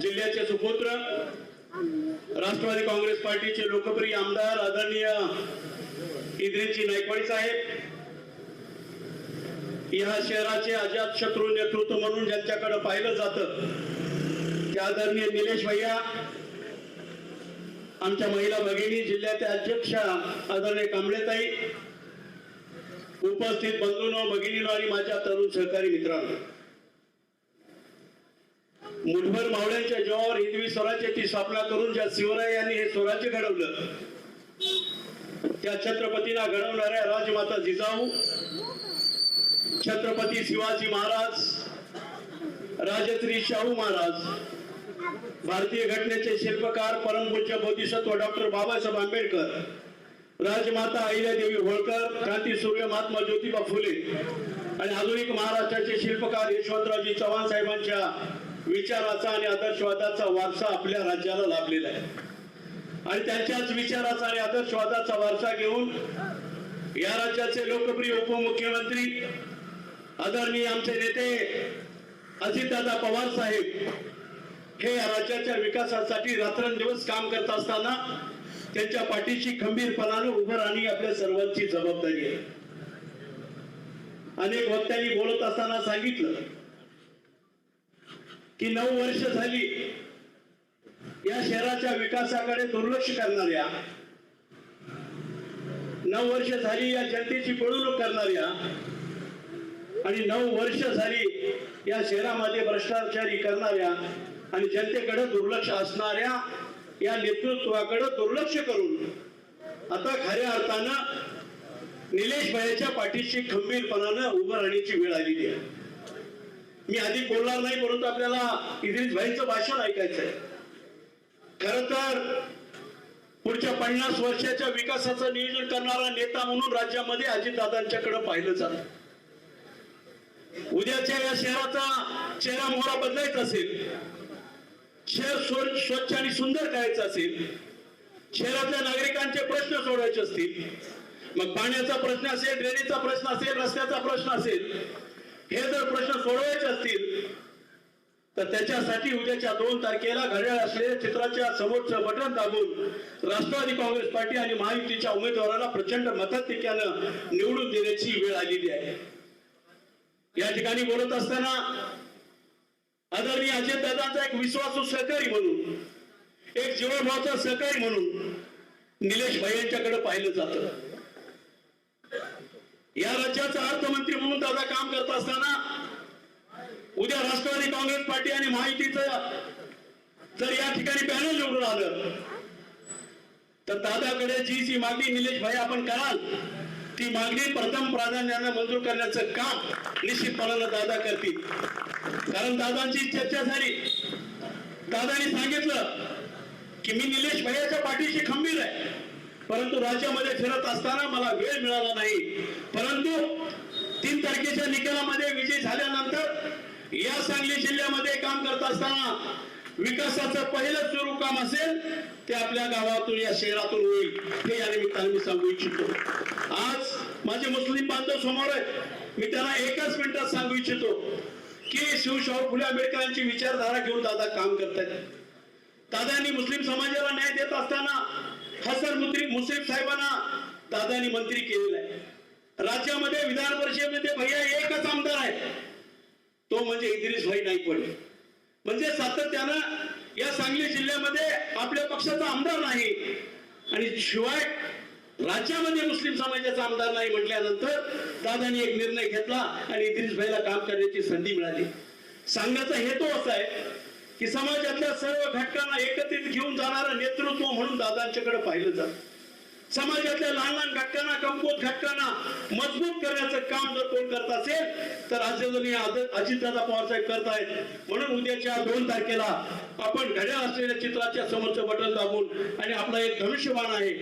जिल्ह्याचे सुपुत्र राष्ट्रवादी काँग्रेस पार्टीचे लोकप्रिय आमदार आदरणीय इद्रेची नायकवाडी साहेब. या शहराचे अजात शत्रू नेतृत्व म्हणून ज्यांच्याकडे पाहिलं जातं त्या आदरणीय निलेश भैया आमच्या महिला भगिनी जिल्ह्याच्या अध्यक्षा आदरणीय कांबळेताई उपस्थित बंधून भगिनीनो आणि माझ्या तरुण सहकारी मित्रांनो. मुठभर मावळ्यांच्या जीवावर हिंदवी स्वराज्याची स्थापना करून ज्या शिवरायांनी हे स्वराज्य घडवलं त्या छत्रपतींना घडवणाऱ्या राजमाता जिजाऊ छत्रपती शिवाजी महाराज राजश्री शाहू महाराज भारतीय घटनेचे शिल्पकार परमपूज्य बोधिसत्व डॉक्टर बाबासाहेब आंबेडकर राजमाता अहिल्यादेवी होळकर क्रांती सूर्य महात्मा ज्योतिबा फुले आणि आधुनिक महाराष्ट्राचे शिल्पकार यशवंतरावजी चव्हाण साहेबांच्या विचाराचा आणि आदर्शवादाचा वारसा आपल्या राज्याला लाभलेला आहे. आणि त्यांच्याच विचाराचा आणि आदर्शवादाचा वारसा घेऊन या राज्याचे लोकप्रिय उपमुख्यमंत्री आदरणीय आमचे नेते अजितदादा पवार साहेब हे या राज्याच्या विकासासाठी रात्रंदिवस काम करत असताना त्यांच्या पाठीशी खंबीरपणाने उभं राहणे आपल्या सर्वांची जबाबदारी आहे. अनेक वक्त्यांनी बोलत असताना सांगितलं की नऊ वर्ष झाली या शहराच्या विकासाकडे दुर्लक्ष करणाऱ्या नऊ वर्ष झाली या जनतेची पळवणूक करणाऱ्या आणि नऊ वर्ष झाली या शहरामध्ये भ्रष्टाचारी करणाऱ्या आणि जनतेकडे दुर्लक्ष असणाऱ्या या नेतृत्वाकडे दुर्लक्ष करून आता खऱ्या अर्थानं निलेश भाईच्या पाठीशी खंबीरपणानं उभं राहण्याची वेळ आलेली आहे. मी आधी बोलणार नाही परंतु आपल्याला इद्रिस भाईचं भाषण ऐकायचं आहे खर तर पुढच्या पन्नास वर्षाच्या विकासाचं नियोजन करणारा नेता म्हणून राज्यामध्ये अजितदादांच्याकडे पाहिलं जात. उद्याच्या या शहराचा चेहरा मोहरा बदलायचा असेल शहर स्वच्छ आणि सुंदर करायचं असेल शहरातल्या नागरिकांचे प्रश्न सोडवायचे असतील मग पाण्याचा प्रश्न असेल ड्रेनेजचा प्रश्न असेल रस्त्याचा प्रश्न असेल हे जर प्रश्न सोडवायचे असतील तर त्याच्यासाठी उद्याच्या दोन तारखेला घड्याळ असलेल्या चित्राच्या समोरचं बटन दाबून राष्ट्रवादी काँग्रेस पार्टी आणि महायुतीच्या उमेदवाराला प्रचंड मताधिक्यानं निवडून देण्याची वेळ आलेली आहे. या ठिकाणी बोलत असताना आदरणीय अजितदादांचा एक विश्वासू सहकारी म्हणून एक जीवनभावचा सहकारी म्हणून निलेश भाई यांच्याकडे पाहिलं जातं. या राज्याचा अर्थमंत्री म्हणून दादा काम करत असताना उद्या राष्ट्रवादी काँग्रेस पार्टी आणि महायुतीचं जर या ठिकाणी पॅनल निवडून आलं तर दादाकडे जी जी मागणी निलेश भाई आपण कराल ती मागणी प्रथम प्राधान्यानं मंजूर करण्याचं काम निश्चितपणानं दादा करतील. कारण दादांची चर्चा झाली. दादानी सांगितलं की मी निलेश भैयाच्या पाठीशी खंबीर आहे. परंतु राज्यामध्ये फिरत असताना मला वेळ मिळाला नाही. परंतु तीन तारखेच्या निकालामध्ये विजय झाल्यानंतर या सांगली जिल्ह्यामध्ये काम करत असताना विकासाचं पहिलं सुरू काम असेल ते आपल्या गावातून या शहरातून होईल हे या निमित्ताने मी सांगू इच्छितो. आज माझे मुस्लिम बांधव समोर आहेत. मी त्यांना एकाच मिनिटात सांगू इच्छितो की शिवशाहू फुले आंबेडकरांची विचारधारा घेऊन दादा काम करतायत. दादांनी मुस्लिम समाजाला न्याय देत असताना हसन मुद्री साहेबांना दादानी मंत्री केलेला आहे. राज्यामध्ये विधान परिषदेमध्ये भैया एकच आमदार आहे. तो म्हणजे इंद्रिश भाई नाईकवाडे. म्हणजे सातत्यानं या सांगली जिल्ह्यामध्ये आपल्या पक्षाचा आमदार नाही. आणि शिवाय राज्यामध्ये मुस्लिम समाजाचा आमदार नाही म्हटल्यानंतर दादांनी एक निर्णय घेतला आणि इंद्रिश भाईला काम करण्याची संधी मिळाली. सांगण्याचा हेतू असा आहे की समाजातल्या सर्व घटकांना एकत्रित घेऊन जाणारं नेतृत्व म्हणून दादांच्याकडे पाहिलं जात. समाजातल्या लहान लहान घटकांना कमकुवत घटकांना मजबूत करण्याचं काम जर कोण करत असेल तर अजूनही अजितदादा पवार साहेब आहेत. म्हणून उद्याच्या दोन तारखेला आपण घड्याळ असलेल्या चित्राच्या समोरचं बटन दाबून आणि आपला एक धनुष्यबाण आहे.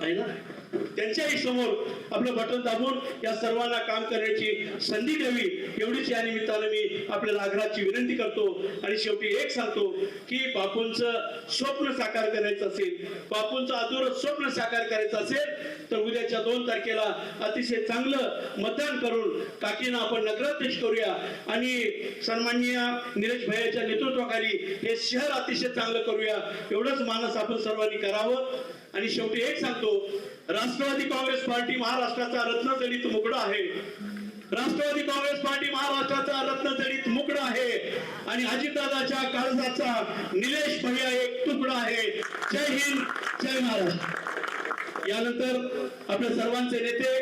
आहे ना? त्यांच्याही समोर आपलं बटन दाबून या सर्वांना काम करण्याची संधी द्यावी एवढीच या निमित्तानं मी आपल्याला आग्रहाची विनंती करतो. आणि शेवटी एक सांगतो की बापूंचं स्वप्न साकार करायचं असेल बापूंचं अधुर स्वप्न साकार करायचं असेल तर उद्याच्या दोन तारखेला अतिशय चांगलं मतदान करून काकीना आपण नगराध्यक्ष करूया. आणि सन्माननीय निलेश भैयाच्या नेतृत्वाखाली हे शहर अतिशय चांगलं करूया. एवढंच मानस आपण सर्वांनी करावं. आणि शेवटी एक सांगतो राष्ट्रवादी काँग्रेस पार्टी महाराष्ट्राचा रत्नजडित मुकडा आहे. राष्ट्रवादी काँग्रेस पार्टी महाराष्ट्राचा रत्नजडित मुकडा आहे. आणि अजितदादाच्या काळजाचा निलेश भैया एक तुकडा आहे. जय हिंद जय महाराष्ट्र. यानंतर आपल्या सर्वांचे नेते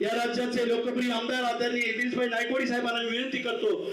या राज्याचे लोकप्रिय आमदार आदरणीय दिलीसभाई नायकोडी साहेबांना विनंती करतो